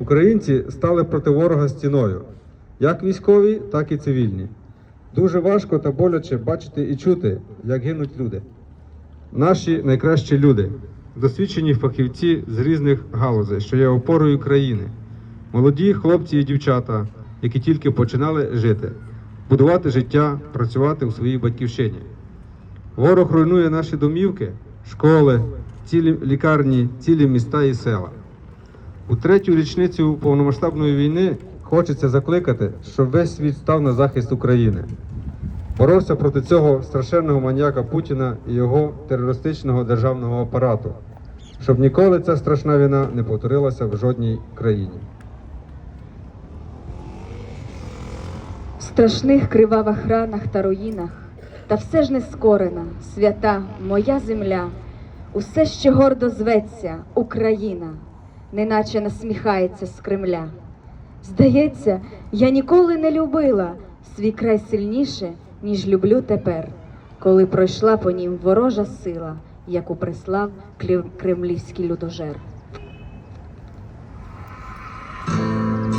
Українці стали проти ворога стіною, як військові, так і цивільні. Дуже важко та боляче бачити і чути, як гинуть люди. Наші найкращі люди, досвідчені фахівці з різних галузей, що є опорою країни, молоді хлопці і дівчата, які тільки починали жити, будувати життя, працювати у своїй батьківщині. Ворог руйнує наші домівки, школи, цілі лікарні, цілі міста і села. У третю річницю повномасштабної війни хочеться закликати, щоб весь світ став на захист України. Боровся проти цього страшенного маньяка Путіна і його терористичного державного апарату, щоб ніколи ця страшна війна не повторилася в жодній країні. В страшних кривавих ранах та руїнах, та все ж не скорена, свята моя земля, усе ще гордо зветься Україна, неначе насміхається з Кремля. Здається, я ніколи не любила свій край сильніше, ніж люблю тепер, коли пройшла по нім ворожа сила, яку прислав кремлівський людожер.